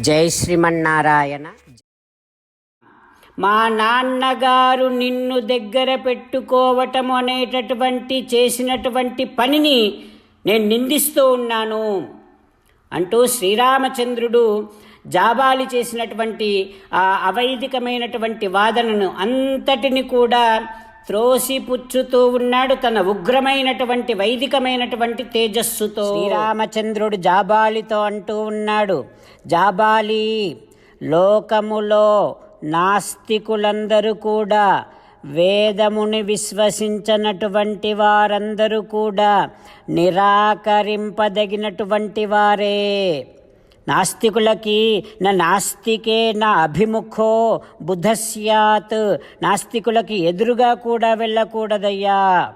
జై శ్రీమన్నారాయణ. మా నాన్నగారు నిన్ను దగ్గర పెట్టుకోవటం అనేటటువంటి చేసినటువంటి పనిని నేను నిందిస్తూ ఉన్నాను అంటూ శ్రీరామచంద్రుడు జాబాలి చేసినటువంటి ఆ అవైదికమైనటువంటి వాదనను అంతటిని కూడా త్రోసిపుచ్చుతూ ఉన్నాడు తన ఉగ్రమైనటువంటి వైదికమైనటువంటి తేజస్సుతో. శ్రీరామచంద్రుడు జాబాలితో అంటూ ఉన్నాడు జాబాలి లోకములో నాస్తికులందరూ కూడా వేదముని విశ్వసించనటువంటి వారందరూ కూడా నిరాకరింపదగినటువంటి వారే. నాస్తికులకి నా నాస్తికే నా అభిముఖో బుధ స్యాత్ నాస్తికులకి ఎదురుగా కూడా వెళ్ళకూడదయ్యా.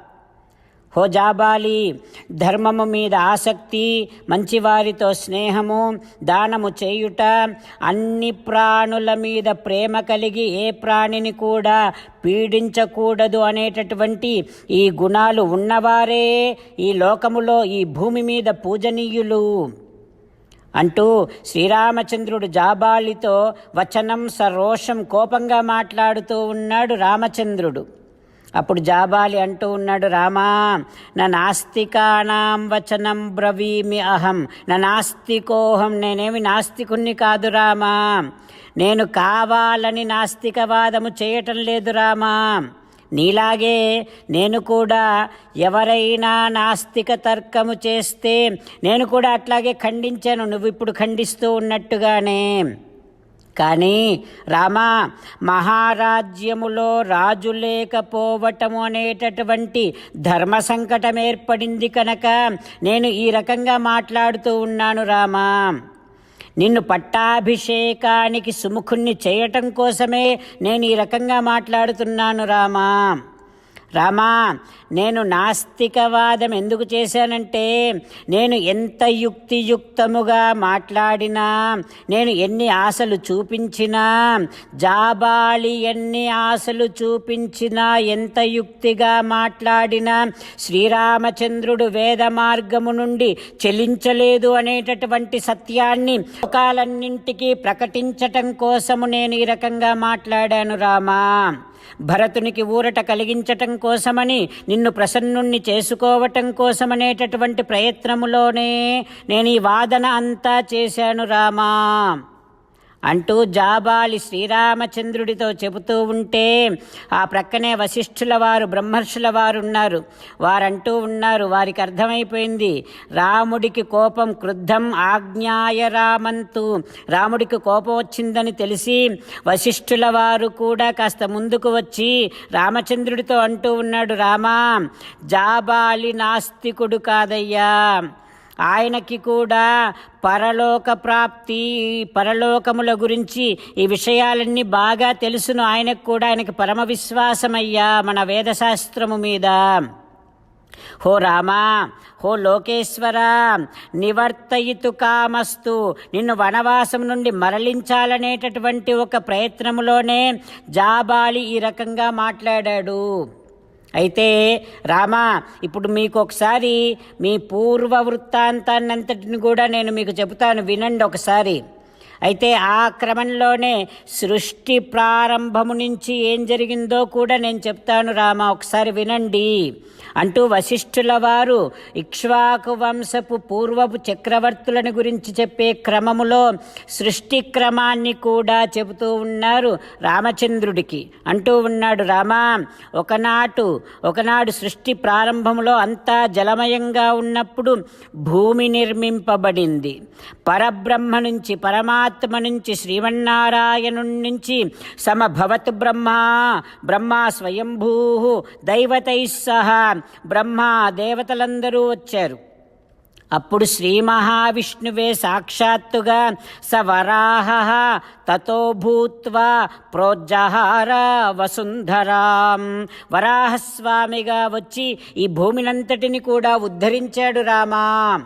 హో జాబాలి ధర్మము మీద ఆసక్తి మంచివారితో స్నేహము దానము చేయుట అన్ని ప్రాణుల మీద ప్రేమ కలిగి ఏ ప్రాణిని కూడా పీడించకూడదు అనేటటువంటి ఈ గుణాలు ఉన్నవారే ఈ లోకములో ఈ భూమి మీద పూజనీయులు. అంటూ శ్రీరామచంద్రుడు జాబాలితో వచనం సరోషం కోపంగా మాట్లాడుతూ ఉన్నాడు రామచంద్రుడు. అప్పుడు జాబాలి అంటూ ఉన్నాడు రామా నా నాస్తికానాం వచనం బ్రవీమి అహం. నా నాస్తికోహం నేనేమి నాస్తికుణ్ణి కాదు రామా. నేను కావాలని నాస్తికవాదము చేయటం లేదు రామా. నీలాగే నేను కూడా ఎవరైనా నాస్తిక తర్కము చేస్తే నేను కూడా అట్లాగే ఖండించాను. నువ్వు ఇప్పుడు ఖండిస్తూ ఉన్నట్టుగానే. కానీ రామా మహారాజ్యములో రాజు లేకపోవటము అనేటటువంటి ధర్మ సంకటం ఏర్పడింది కనుక నేను ఈ రకంగా మాట్లాడుతూ ఉన్నాను రామా. నిన్ను పట్టాభిషేకానికి సుముఖుణ్ణి చేయటం కోసమే నేను ఈ రకంగా మాట్లాడుతున్నాను రామా. రామా నేను నాస్తికవాదం ఎందుకు చేశానంటే నేను ఎంత యుక్తియుక్తముగా మాట్లాడినా నేను ఎన్ని ఆశలు చూపించినా జాబాళి ఎన్ని ఆశలు చూపించినా ఎంత యుక్తిగా మాట్లాడినా శ్రీరామచంద్రుడు వేద మార్గము నుండి చెలించలేదు అనేటటువంటి సత్యాన్ని లోకాలన్నింటికీ ప్రకటించటం కోసము నేను ఈ రకంగా మాట్లాడాను రామా. భరతునికి ఊరట కలిగించటం కోసమని నిన్ను ప్రసన్నుణ్ణి చేసుకోవటం కోసమనేటటువంటి ప్రయత్నములోనే నేను ఈ వాదన అంతా చేశాను రామా. అంటూ జాబాలి శ్రీరామచంద్రుడితో చెబుతూ ఉంటే ఆ ప్రక్కనే వశిష్ఠుల వారు బ్రహ్మర్షుల వారు ఉన్నారు. వారంటూ ఉన్నారు వారికి అర్థమైపోయింది. రాముడికి కోపం క్రుద్ధం ఆజ్ఞాయ రామంతు. రాముడికి కోపం వచ్చిందని తెలిసి వశిష్ఠుల వారు కూడా కాస్త ముందుకు వచ్చి రామచంద్రుడితో అంటూ ఉన్నాడు రామా జాబాలి నాస్తికుడు కాదయ్యా. ఆయనకి కూడా పరలోక ప్రాప్తి పరలోకముల గురించి ఈ విషయాలన్నీ బాగా తెలుసును. ఆయనకు కూడా ఆయనకి పరమ విశ్వాసమయ్యా మన వేదశాస్త్రము మీద. హో రామా హో లోకేశ్వర నివర్తయితు కామస్తు నిన్ను వనవాసం నుండి మరలించాలనేటటువంటి ఒక ప్రయత్నములోనే జాబాలి ఈ రకంగా మాట్లాడాడు. అయితే రామా ఇప్పుడు మీకు ఒకసారి మీ పూర్వ వృత్తాంతాన్నంతటిని కూడా నేను మీకు చెబుతాను. వినండి ఒకసారి. అయితే ఆ క్రమంలోనే సృష్టి ప్రారంభము నుంచి ఏం జరిగిందో కూడా నేను చెప్తాను రామ ఒకసారి వినండి. అంటూ వశిష్ఠుల వారు ఇక్ష్వాకు వంశపు పూర్వపు చక్రవర్తులను గురించి చెప్పే క్రమములో సృష్టి క్రమాన్ని కూడా చెబుతూ ఉన్నారు రామచంద్రుడికి. అంటూ ఉన్నాడు రామా ఒకనాటు ఒకనాడు సృష్టి ప్రారంభములో అంతా జలమయంగా ఉన్నప్పుడు భూమి నిర్మింపబడింది. పరబ్రహ్మ నుంచి పరమా పరమాత్మ నుంచి శ్రీమన్నారాయణు నుంచి సమభవత్ బ్రహ్మ. బ్రహ్మ స్వయంభూ దైవతై సహా. బ్రహ్మ దేవతలందరూ వచ్చారు. అప్పుడు శ్రీ మహావిష్ణువే సాక్షాత్తుగా స వరాహ తతో భూత్వా ప్రోజ్జహార వసుంధరాం. వరాహస్వామిగా వచ్చి ఈ భూమినంతటిని కూడా ఉద్ధరించాడు రామా.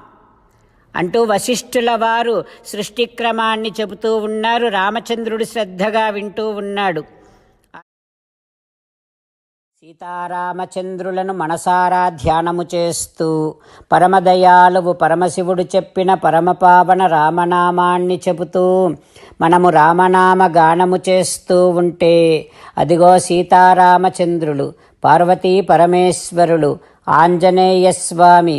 అంటూ వశిష్ఠుల వారు సృష్టిక్రమాన్ని చెబుతూ ఉన్నారు. రామచంద్రుడు శ్రద్ధగా వింటూ ఉన్నాడు. సీతారామచంద్రులను మనసారా ధ్యానము చేస్తూ పరమదయాలువు పరమశివుడు చెప్పిన పరమపావన రామనామాన్ని చెబుతూ మనము రామనామ గానము చేస్తూ ఉంటే అదిగో సీతారామచంద్రులు పార్వతీ పరమేశ్వరులు ఆంజనేయస్వామి